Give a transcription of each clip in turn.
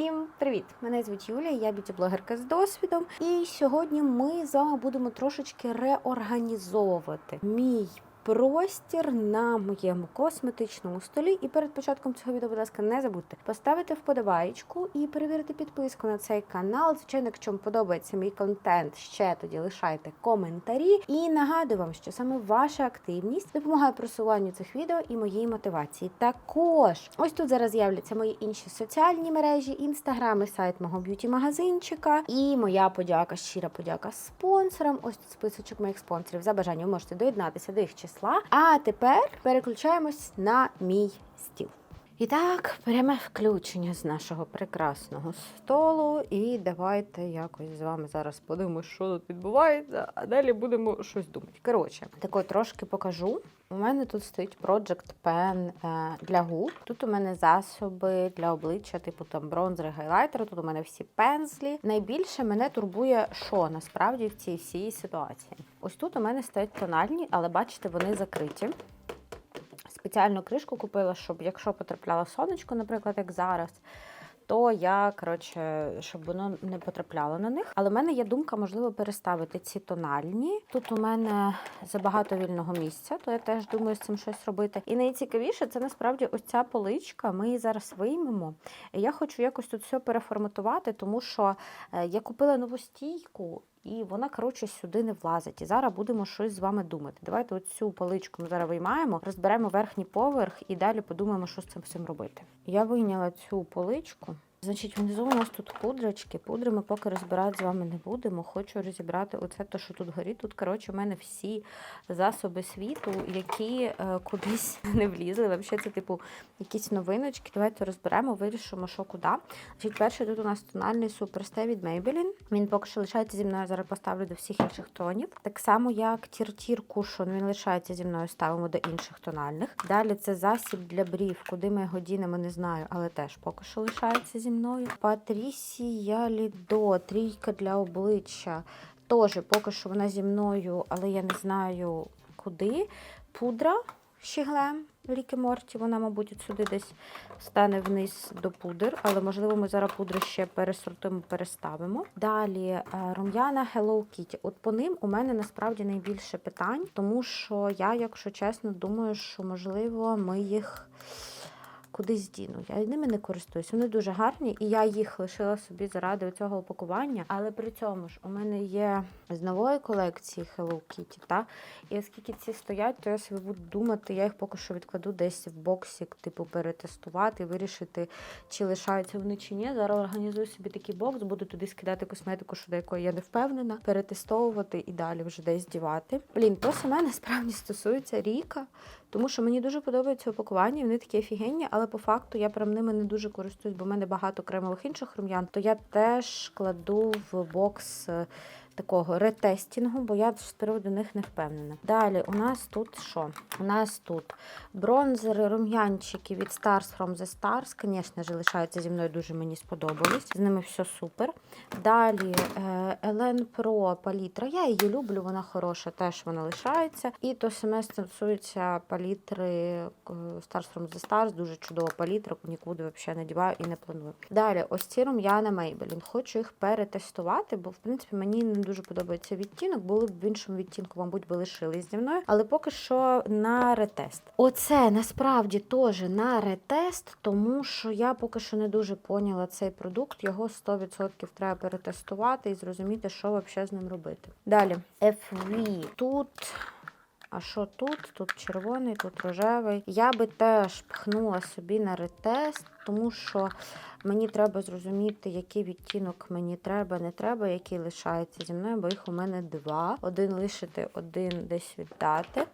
Всім привіт! Мене звуть Юлія, я б'юті-блогерка з досвідом. І сьогодні ми з вами будемо трошечки реорганізовувати мій простір на моєму косметичному столі. І перед початком цього відео, будь ласка, не забудьте поставити вподобайку і перевірити підписку на цей канал. Звичайно, якщо вам подобається мій контент, ще тоді лишайте коментарі. І нагадую вам, що саме ваша активність допомагає просуванню цих відео і моїй мотивації. Також ось тут зараз з'являться мої інші соціальні мережі, інстаграм і сайт мого б'юті-магазинчика. І моя подяка, щира подяка спонсорам. Ось тут списочок моїх спонсорів. За бажанням можете доєднатися до їх числа. А тепер переключаємось на мій стіл. І так, пряме включення з нашого прекрасного столу. І давайте якось з вами зараз подивимося, що тут відбувається, а далі будемо щось думати. Коротше, тако трошки покажу. У мене тут стоїть Project Pen е, для губ. Тут у мене засоби для обличчя, типу там бронзери, гайлайтери. Тут у мене всі пензлі. Найбільше мене турбує, що насправді в цій всій ситуації. Ось тут у мене стоять тональні, але бачите, вони закриті. Спеціальну кришку купила, щоб якщо потрапляло сонечко, наприклад, як зараз, то я, коротше, щоб воно не потрапляло на них. Але в мене є думка, можливо, переставити ці тональні. Тут у мене забагато вільного місця, то я теж думаю з цим щось робити. І найцікавіше це насправді ось ця поличка. Ми її зараз виймемо. Я хочу якось тут все переформатувати, тому що е, я купила нову стійку. І вона, коротше, сюди не влазить. І зараз будемо щось з вами думати. Давайте оцю поличку ми зараз виймаємо, розберемо верхній поверх і далі подумаємо, що з цим всім робити. Я вийняла цю поличку. Значить, внизу у нас тут пудрочки. Пудри ми поки розбирати з вами не будемо. Хочу розібрати оце, те, що тут горить. Тут, коротше, у мене всі засоби світу, які е, кудись не влізли. Взагалі, це, типу, якісь новиночки. Давайте розберемо, вирішимо, що куди. Значить, перший тут у нас тональний суперстей від Maybelline. Він поки що лишається зі мною. Зараз поставлю до всіх інших тонів. Так само, як Тір-Тір Cushion, він лишається зі мною, ставимо до інших тональних. Далі це засіб для брів. Куди ми його дінемо, не знаю, але теж поки що лишається зі мною. Патрісія Лідо, трійка для обличчя. Теж поки що вона зі мною, але я не знаю куди. Пудра щіглем Ріки Морті. Вона, мабуть, сюди десь стане вниз до пудр, але можливо ми зараз пудри ще пересортуємо, переставимо. Далі е, рум'яна Hello Kitty. От по ним у мене насправді найбільше питань, тому що я, якщо чесно, думаю, що можливо ми їх. Кудись діну. Я ними не користуюсь. Вони дуже гарні, і я їх лишила собі заради цього опакування. Але при цьому ж у мене є з нової колекції Hello Kitty, та? І оскільки ці стоять, то я собі буду думати, я їх поки що відкладу десь в боксик, типу, перетестувати, вирішити, чи лишаються вони чи ні. Зараз організую собі такий бокс, буду туди скидати косметику, що до якої я не впевнена, перетестовувати і далі вже десь дівати. Блін, то саме насправді стосується Ріка. Тому що мені дуже подобаються упакування, вони такі офігенні, але по факту я прям ними не дуже користуюсь, бо в мене багато кремових інших рум'ян, то я теж кладу в бокс е, такого ретестінгу, бо я з приводу них не впевнена. Далі у нас тут що? У нас тут бронзери, рум'янчики від Stars from the Stars, звісно ж, лишаються зі мною дуже мені сподобались. З ними все супер. Далі Елен Pro палітра. Я її люблю, вона хороша, теж вона лишається. І то саме стосується палітри е, Stars from the Stars, дуже чудова палітра, нікуди взагалі не діваю і не планую. Далі, ось ці рум'яна Maybelline. Хочу їх перетестувати, бо в принципі мені не дуже подобається відтінок. Були б в іншому відтінку, мабуть, би лишились зі мною. Але поки що на ретест. Оце насправді теж на ретест, тому що я поки що не дуже поняла цей продукт. Його 100% треба перетестувати і зрозуміти, що взагалі з ним робити. Далі, FV. Тут. А що тут? Тут червоний, тут рожевий. Я би теж пхнула собі на ретест, тому що мені треба зрозуміти, який відтінок мені треба, не треба, який лишається зі мною, бо їх у мене два. Один лишити, один десь віддати.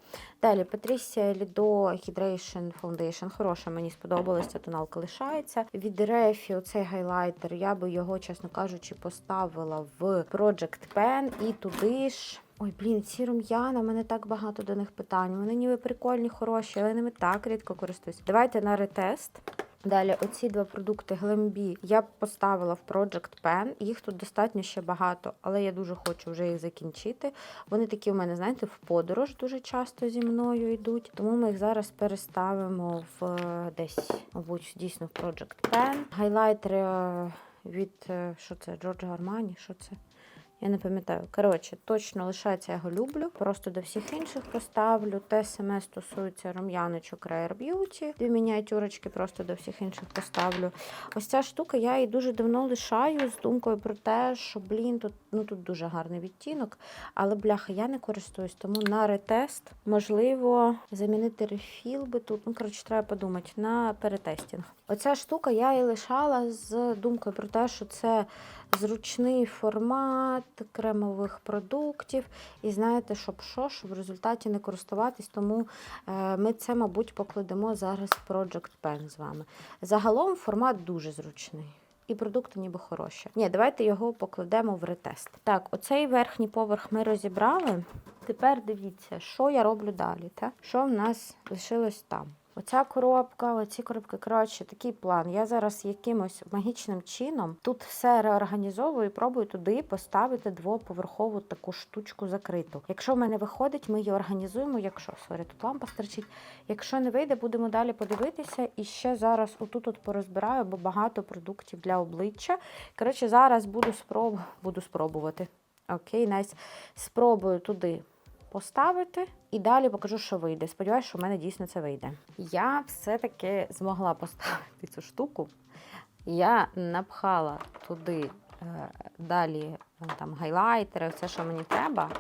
Далі Patricia Lido Hydration Foundation. Хороша, мені сподобалася, ця тоналка лишається. Від Рефі оцей гайлайтер, я би його, чесно кажучи, поставила в Project Pen і туди ж. Ой, блін, ці рум'яна, мене так багато до них питань. Вони ніби прикольні, хороші, але ними так рідко користуюсь. Давайте на ретест. Далі, оці два продукти Glambi я поставила в Project Pen. Їх тут достатньо ще багато, але я дуже хочу вже їх закінчити. Вони такі у мене, знаєте, в подорож дуже часто зі мною йдуть. Тому ми їх зараз переставимо в е, десь, мабуть, дійсно в Project Pen. Гайлайтери е, від е, що це? Giorgio Armani? Що це? Я не пам'ятаю. Коротше, точно лишається, його люблю. Просто до всіх інших поставлю. Те саме стосується рум'яночок Rare Beauty. Дві мініатюрочки просто до всіх інших поставлю. Ось ця штука, я її дуже давно лишаю з думкою про те, що, блін, тут, ну, тут дуже гарний відтінок. Але бляха, я не користуюсь, тому на ретест можливо замінити рефіл би тут. Ну, коротше, треба подумати на перетестінг. Оця штука я її лишала з думкою про те, що це зручний формат кремових продуктів. І знаєте, щоб що, щоб в результаті не користуватись, тому е, ми це, мабуть, покладемо зараз в Project Pen з вами. Загалом формат дуже зручний. І продукти ніби хороші. Ні, давайте його покладемо в ретест. Так, оцей верхній поверх ми розібрали. Тепер дивіться, що я роблю далі. Та? Що в нас лишилось там. Оця коробка, оці коробки, коротше, такий план. Я зараз якимось магічним чином тут все реорганізовую і пробую туди поставити двоповерхову таку штучку закриту. Якщо в мене виходить, ми її організуємо. Якщо сорі, тут лампа стерчить. Якщо не вийде, будемо далі подивитися. І ще зараз отут от порозбираю, бо багато продуктів для обличчя. Коротше, зараз буду спроб... буду спробувати. Окей, найс. Спробую туди поставити і далі покажу, що вийде. Сподіваюся, що в мене дійсно це вийде. Я все-таки змогла поставити цю штуку. Я напхала туди е, далі там гайлайтери, все, що мені треба.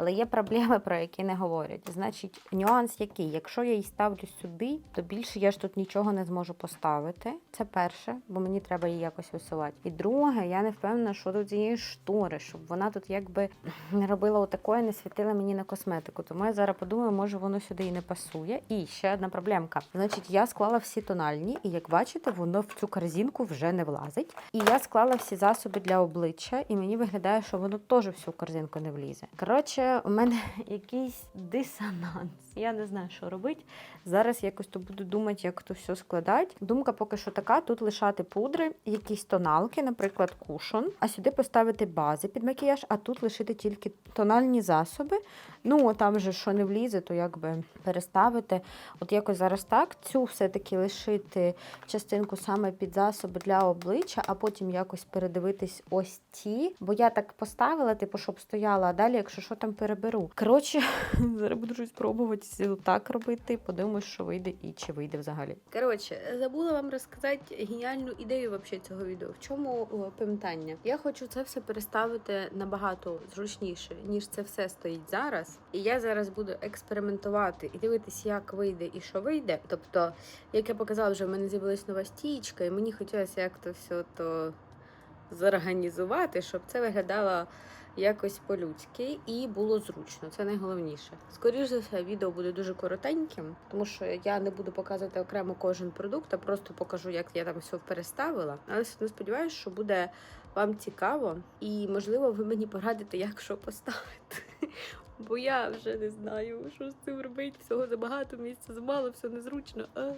Але є проблеми, про які не говорять. Значить, нюанс який? Якщо я її ставлю сюди, то більше я ж тут нічого не зможу поставити. Це перше, бо мені треба її якось висувати. І друге, я не впевнена, що тут цієї штори, щоб вона тут якби не робила отакої, не світила мені на косметику. Тому я зараз подумаю, може воно сюди і не пасує. І ще одна проблемка. Значить, я склала всі тональні, і як бачите, воно в цю корзинку вже не влазить. І я склала всі засоби для обличчя, і мені виглядає, що воно теж в цю корзинку не влізе. Коротше, у мене якийсь дисонанс. Я не знаю, що робити. Зараз якось то буду думати, як то все складати. Думка поки що така: тут лишати пудри, якісь тоналки, наприклад, кушон, а сюди поставити бази під макіяж, а тут лишити тільки тональні засоби. Ну, там же що не влізе, то якби переставити. От якось зараз так. Цю все-таки лишити частинку саме під засоби для обличчя, а потім якось передивитись ось ті. Бо я так поставила, типу, щоб стояла, а далі, якщо що там переберу. Коротше, зараз буду щось пробувати так робити. Подивимось, що вийде і чи вийде взагалі. Коротше, забула вам розказати геніальну ідею вообще цього відео. В чому пам'ятання? Я хочу це все переставити набагато зручніше, ніж це все стоїть зараз. І я зараз буду експериментувати і дивитись, як вийде і що вийде. Тобто, як я показала, вже в мене з'явилась нова стічка, і мені хотілося як то все то зорганізувати, щоб це виглядало якось по-людськи і було зручно. Це найголовніше. Скоріше за все, відео буде дуже коротеньким, тому що я не буду показувати окремо кожен продукт, а просто покажу, як я там все переставила. Але одно сподіваюся, що буде вам цікаво, і можливо, ви мені порадите, як що поставити. Бо я вже не знаю, що з цим робити. Всього забагато місця замало, все незручно. А.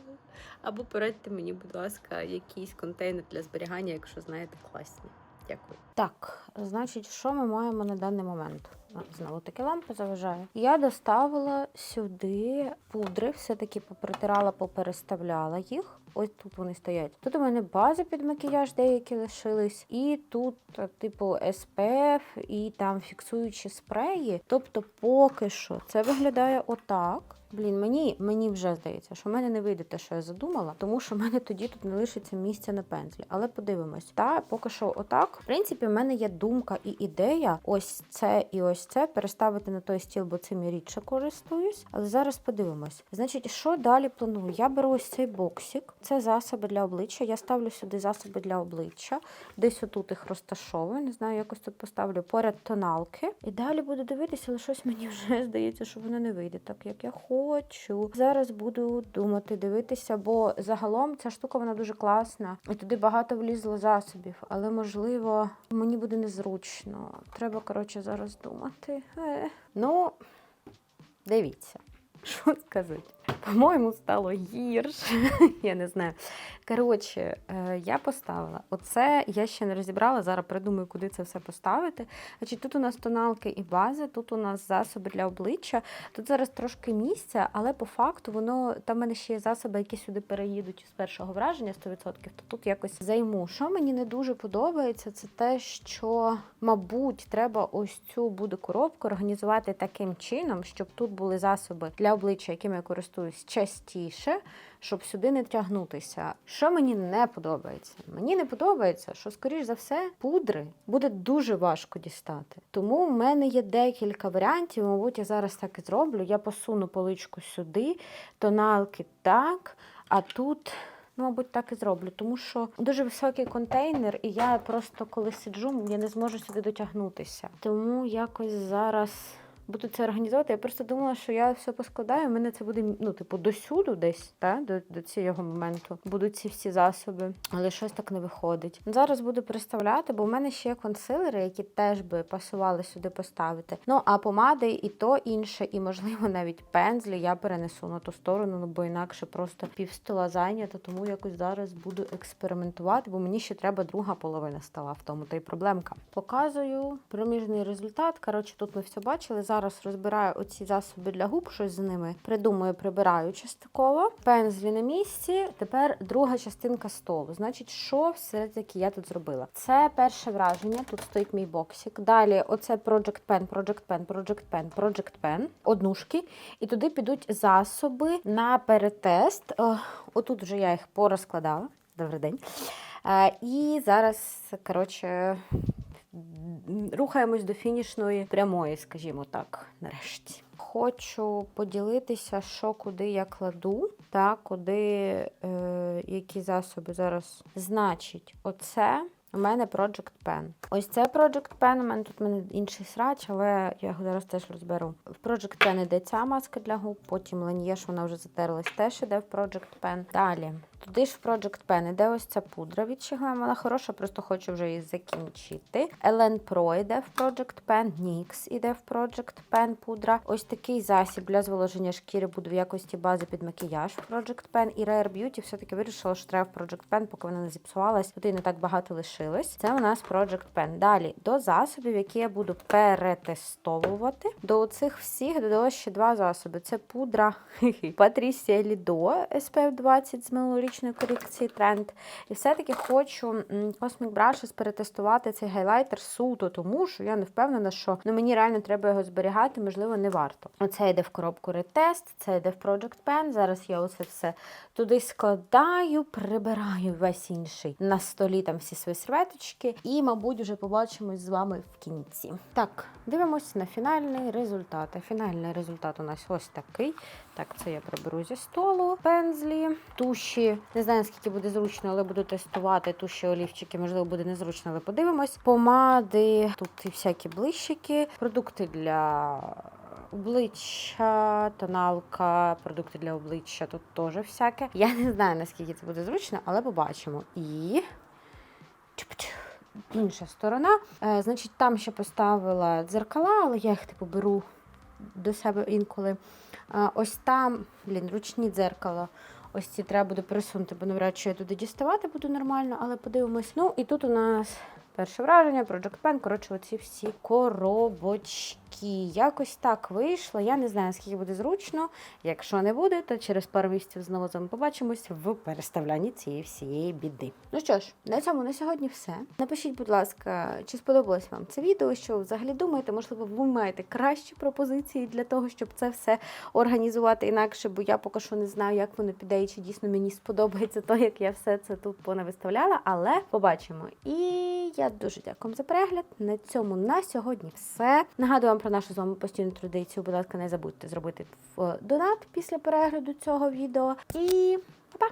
Або порадьте мені, будь ласка, якийсь контейнер для зберігання, якщо знаєте, класні. Дякую. Так, значить, що ми маємо на даний момент? Знову таки лампа заважає. Я доставила сюди пудри, все-таки попритирала, попереставляла їх. Ось тут вони стоять. Тут у мене бази під макіяж деякі лишились, і тут, е, типу, SPF, і там фіксуючі спреї. Тобто, поки що це виглядає отак. Блін, мені мені вже здається, що в мене не вийде те, що я задумала, тому що в мене тоді тут не лишиться місця на пензлі. Але подивимось. Та поки що, отак. В принципі, в мене є думка і ідея. Ось це і ось це переставити на той стіл, бо цим я рідше користуюсь. Але зараз подивимось. Значить, що далі планую? Я беру ось цей боксик. Це засоби для обличчя. Я ставлю сюди засоби для обличчя. Десь отут їх розташовую. Не знаю, якось тут поставлю поряд тоналки. І далі буду дивитися, але щось мені вже здається, що воно не вийде так, як я хочу. Зараз буду думати, дивитися, бо загалом ця штука вона дуже класна. І туди багато влізло засобів, але можливо мені буде незручно. Треба, коротше, зараз думати. Е. Ну, дивіться, що сказати. По-моєму, стало гірше. Я не знаю. Коротше, е, я поставила. Оце я ще не розібрала. Зараз придумаю, куди це все поставити. Значить, тут у нас тоналки і бази, тут у нас засоби для обличчя. Тут зараз трошки місця, але по факту воно там в мене ще є засоби, які сюди переїдуть з першого враження 100%, то тут якось займу. Що мені не дуже подобається, це те, що, мабуть, треба ось цю буде коробку організувати таким чином, щоб тут були засоби для обличчя, якими я користуюсь частіше, щоб сюди не тягнутися. Що мені не подобається? Мені не подобається, що, скоріш за все, пудри буде дуже важко дістати. Тому в мене є декілька варіантів. Мабуть, я зараз так і зроблю. Я посуну поличку сюди, тоналки так, а тут. Ну, мабуть, так і зроблю, тому що дуже високий контейнер, і я просто коли сиджу, я не зможу сюди дотягнутися. Тому якось зараз буду це організовувати. Я просто думала, що я все поскладаю. У мене це буде ну, типу, досюду десь, та? До, до цього моменту будуть ці всі засоби, але щось так не виходить. Зараз буду переставляти, бо в мене ще є консилери, які теж би пасували сюди поставити. Ну а помади і то інше, і можливо навіть пензлі я перенесу на ту сторону, ну бо інакше просто пів стола зайнято, тому якось зараз буду експериментувати, бо мені ще треба друга половина стола, в тому та й проблемка. Показую проміжний результат. Коротше, тут ми все бачили. Зараз розбираю оці засоби для губ, щось з ними придумаю, прибираю частково. Пензлі на місці. Тепер друга частинка столу. Значить, що все-таки я тут зробила? Це перше враження. Тут стоїть мій боксик. Далі, оце Project Pen, Project Pen, Project Pen, Project Pen, однушки. І туди підуть засоби на перетест. О, отут вже я їх порозкладала. Добрий день. Е, і зараз, коротше, рухаємось до фінішної прямої, скажімо так, нарешті. Хочу поділитися, що куди я кладу, та куди е, які засоби зараз. Значить, оце у мене Project Pen. Ось це Project Pen, у мене тут у мене інший срач, але я його зараз теж розберу. В Project Pen іде ця маска для губ, потім Laneige, вона вже затерлась, теж іде в Project Pen. Далі. Туди ж в Project Pen іде ось ця пудра від Shiglem, вона хороша, просто хочу вже її закінчити. Ellen Pro іде в Project Pen, NYX іде в Project Pen пудра. Ось такий засіб для зволоження шкіри буде в якості бази під макіяж в Project Pen. І Rare Beauty все-таки вирішила, що треба в Project Pen, поки вона не зіпсувалась. Тут і не так багато лишилось. Це у нас Project Pen. Далі до засобів, які я буду перетестовувати. До цих всіх додалося ще два засоби. Це пудра Patricia Lido SPF 20 з минулорічної корекції тренд. І все-таки хочу Cosmic Brushes перетестувати цей гайлайтер суто, тому що я не впевнена, що ну, мені реально треба його зберігати, можливо, не варто. Оце йде в коробку ретест, це йде в Project Pen. Зараз я оце все туди складаю, прибираю весь інший на столі там всі свої серветочки. І, мабуть, вже побачимось з вами в кінці. Так, дивимося на фінальний результат. Фінальний результат у нас ось такий. Так, це я приберу зі столу. Пензлі, туші. Не знаю, наскільки буде зручно, але буду тестувати туші олівчики. Можливо, буде незручно, але подивимось. Помади, тут і всякі блищики, продукти для. Обличчя, тоналка, продукти для обличчя, тут теж всяке. Я не знаю, наскільки це буде зручно, але побачимо. І інша сторона. Е, значить, там ще поставила дзеркала, але я їх типу беру до себе інколи. Е, ось там, блін, ручні дзеркала. Ось ці треба буде пересунути, бо навряд чи я туди діставати буду нормально, але подивимось. Ну, і тут у нас перше враження, Project Pen, коротше, оці всі коробочки. Якось так вийшло. Я не знаю, наскільки буде зручно. Якщо не буде, то через пару місяців знову з вами побачимось в переставлянні цієї всієї біди. Ну що ж, на цьому на сьогодні все. Напишіть, будь ласка, чи сподобалось вам це відео, що ви взагалі думаєте, можливо, ви маєте кращі пропозиції для того, щоб це все організувати інакше, бо я поки що не знаю, як воно піде і чи дійсно мені сподобається то, як я все це тут понавиставляла, але побачимо. І я дуже дякую за перегляд. На цьому на сьогодні все. Нагадую вам про нашу з вами постійну традицію. Будь ласка, не забудьте зробити в- донат після перегляду цього відео. І па-па!